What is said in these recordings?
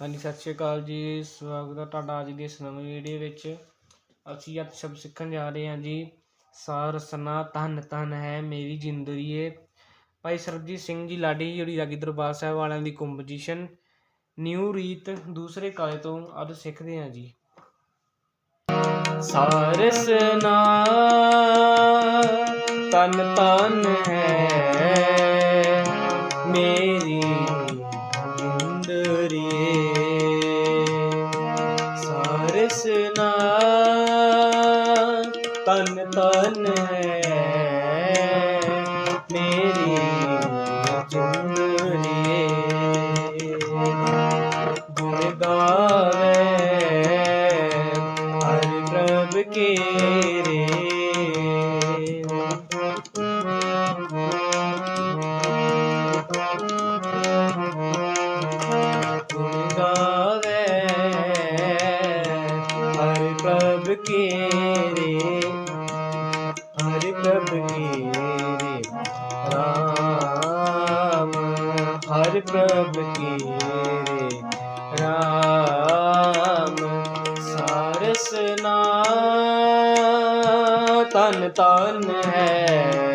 ਹਾਂਜੀ, ਸਤਿ ਸ਼੍ਰੀ ਅਕਾਲ ਜੀ। ਸਵਾਗਤ ਹੈ ਤੁਹਾਡਾ ਅੱਜ ਦੀ ਇਸ ਨਵੀਂ ਵੀਡੀਓ ਵਿੱਚ। ਅਸੀਂ ਅੱਜ ਸ਼ਬਦ ਸਿੱਖਣ ਜਾ ਰਹੇ ਹਾਂ ਜੀ। ਸਾਰਸਨਾ ਤਨ ਤਨ ਹੈ ਮੇਰੀ ਜਿੰਦਰੀਏ ਭਾਈ ਸਰਬਜੀਤ ਸਿੰਘ ਜੀ ਲਾਡੀ ਜਿਹੜੀ ਰਾਗੀ ਦਰਬਾਰ ਸਾਹਿਬ ਵਾਲਿਆਂ ਦੀ ਕੰਪੋਜੀਸ਼ਨ ਨਿਊ ਰੀਤ ਦੂਸਰੇ ਕਾਲੇ ਤੋਂ ਅੱਜ ਸਿੱਖਦੇ ਹਾਂ ਜੀ। ਸਾਰਸਨਾ ਧੰਨ ਤਨ ਹੈ ਮੇਰੀ ਪ੍ਰਭ ਕੇ ਰਾਮ ਸਾਰਸ ਨਾ ਤਨ ਤਨ ਹੈ।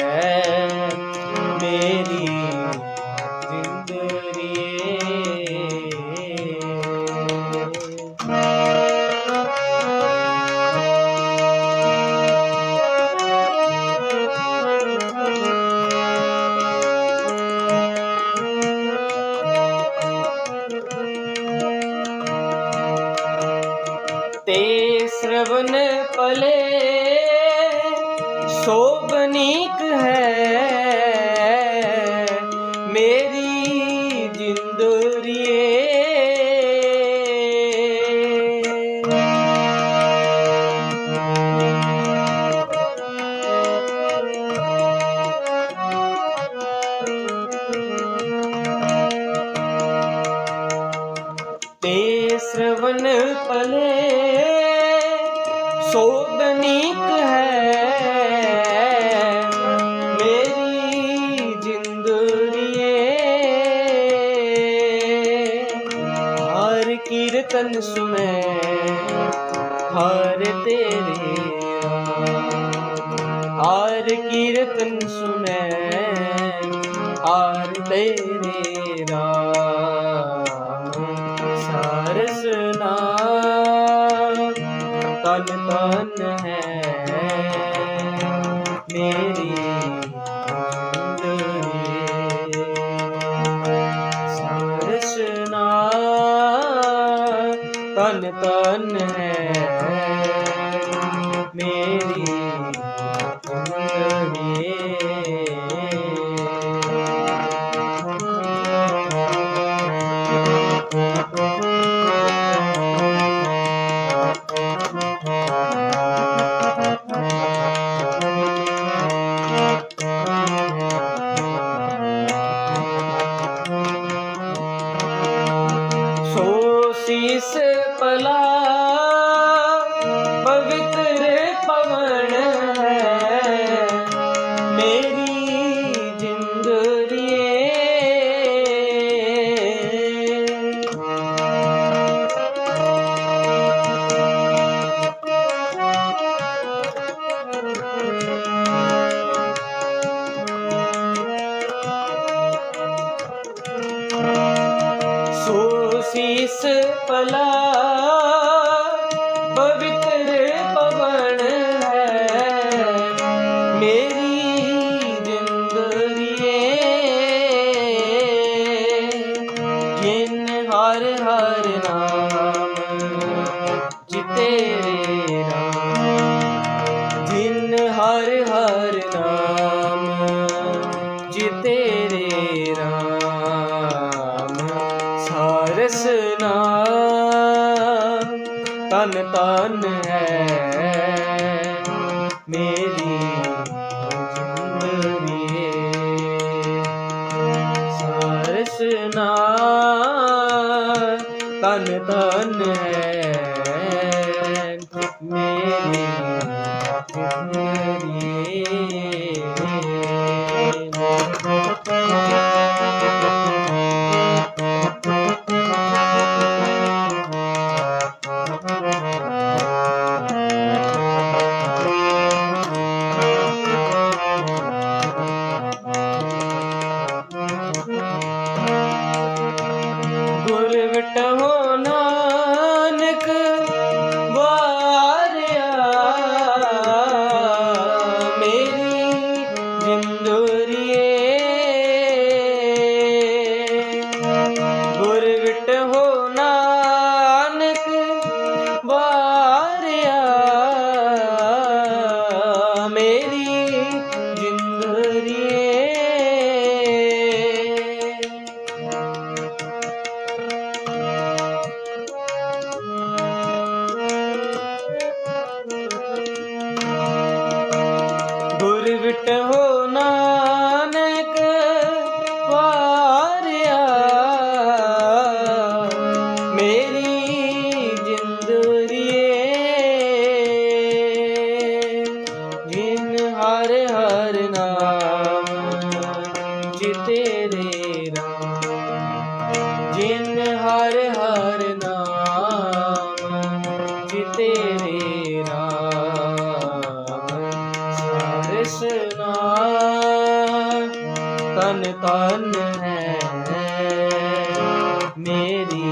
ਤੇ ਸ਼ਰਵਨ ਪਲੇ ਸੋਬਨੀਕ ਹੈ। ਮੇਰੀ ਜਿੰਦਰੀਏ ਤੇ ਸ਼ਰਵਨ ਪਲੇ ਹੈ। ਮੇਰੀ ਜਿੰਦਰੀਏ ਹਰ ਕੀਰਤਨ ਸੁਨੇ ਹਰ ਤੇਰੇ। ਹਰ ਕੀਰਤਨ ਸੁਨੇ ਹਰ ਤੇਰੇ ਰਾਮ। ਤਨ ਹੈ। ਮੇਰੀ வைத்திரு ਜਿਤੇ ਰਾਮ। ਜਿਨ ਹਰ ਹਰ ਨਾਮ ਜਿਤੇ ਰੇ ਰਾਮ ਸਾਰਸਨਾ ਤਨ ਤਨ ਹੈ ਮੇਰੀ ਜਿੰਦਗੀ ਸਾਰਸਨਾ ਤਨ ਤਨ ਹੈ விட்டவோ நான் விட்டோ ਤਨ ਹੈ। ਮੇਰੀ